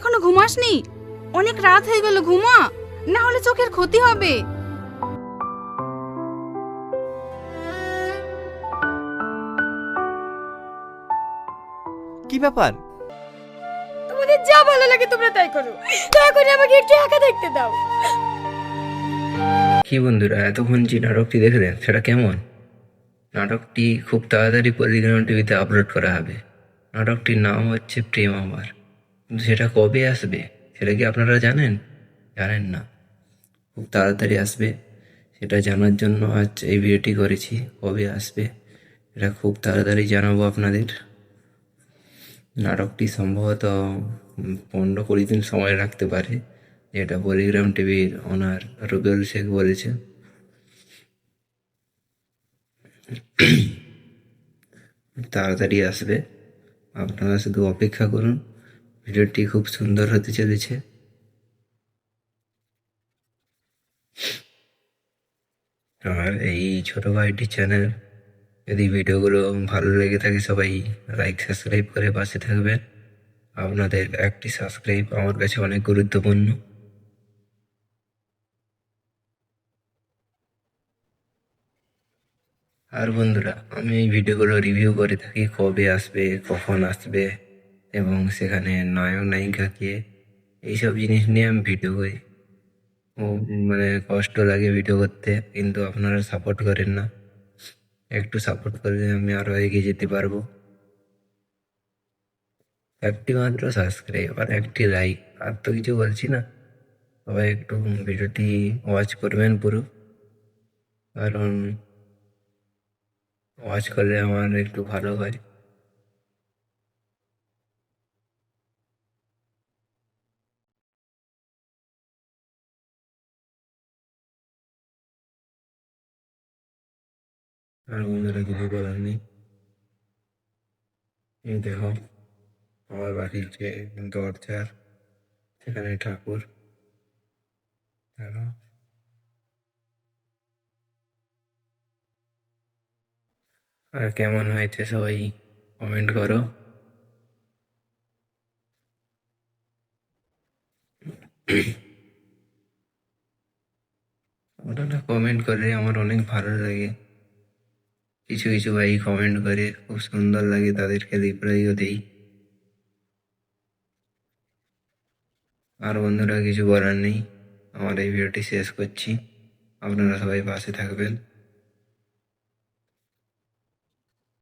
ঘুমাসনি? অনেক রাত হয়ে গেল ঘুমা। না হলে চোখের ক্ষতি হবে। কি ব্যাপার? তোমাদের যা ভালো লাগে তোমরা তাই করো। দয়া করে আমাকে একটু একা দেখতে দাও। কি বন্ধুরা এতক্ষণ যে নাটকটি দেখলেন সেটা কেমন? নাটকটি খুব তাড়াতাড়ি পরিগ্রাম টিভিতে আপলোড করা হবে। নাটকটির নাম হচ্ছে প্রেম আমার। কিন্তু সেটা কবে আসবে? সেটা কি আপনারা জানেন? জানেন না। খুব তাড়াতাড়ি আসবে। সেটা জানার জন্য আজ এই ভিডিওটি করেছি। কবে আসবে? এটা খুব তাড়াতাড়ি জানাব আপনাদের। নাটকটি সম্ভবত পনেরো কুড়ি দিন সময় রাখতে পারে। যেটা পরিগ্রাম টিভির ওনার রবিউল শেখ বলেছে তাড়াতাড়ি আসবে। আপনারা শুধু অপেক্ষা করুন। ভিডিওটি খুব সুন্দর হতে চলেছে। আর এই ছোট ভাইটির চ্যানেল যদি ভিডিওগুলো ভালো লেগে থাকে, সবাই লাইক সাবস্ক্রাইব করে পাশে থাকবেন। আপনাদের একটি সাবস্ক্রাইব আমার কাছে অনেক গুরুত্বপূর্ণ। আর বন্ধুরা, আমি এই ভিডিওগুলো রিভিউ করে থাকি, কবে আসবে, কখন আসবে এবং সেখানে নায়ক নায়িকাকে এইসব জিনিস নিয়ে আমি ভিডিও করি। ও মানে কষ্ট লাগে ভিডিও করতে, কিন্তু আপনারা সাপোর্ট করেন না। একটু সাপোর্ট করলে আমি আরও এগিয়ে যেতে পারব। একটি মাত্র সাবস্ক্রাইব আর একটি লাইক আর তো কিছু বলছি না। সবাই একটু ভিডিওটি ওয়াচ করবেন পুরো। কারণ ওয়াচ করলে আমার একটু ভালো হয়। আর বন্ধুরা কিছু করার নেই দেখো, আমার বাড়ির যে দরজার সেখানে ঠাকুর। আর কেমন হয়েছে সবাই কমেন্ট করো। ওটা কমেন্ট করে আমার অনেক ভালো লাগে। কিছু কিছু ভাই কমেন্ট করে, খুব সুন্দর লাগে তাদেরকে রিপ্লাইও দিই। আর বন্ধুরা কিছু বলার নেই, আমার এই ভিডিওটি শেষ করছি। আপনারা সবাই পাশে থাকবেন।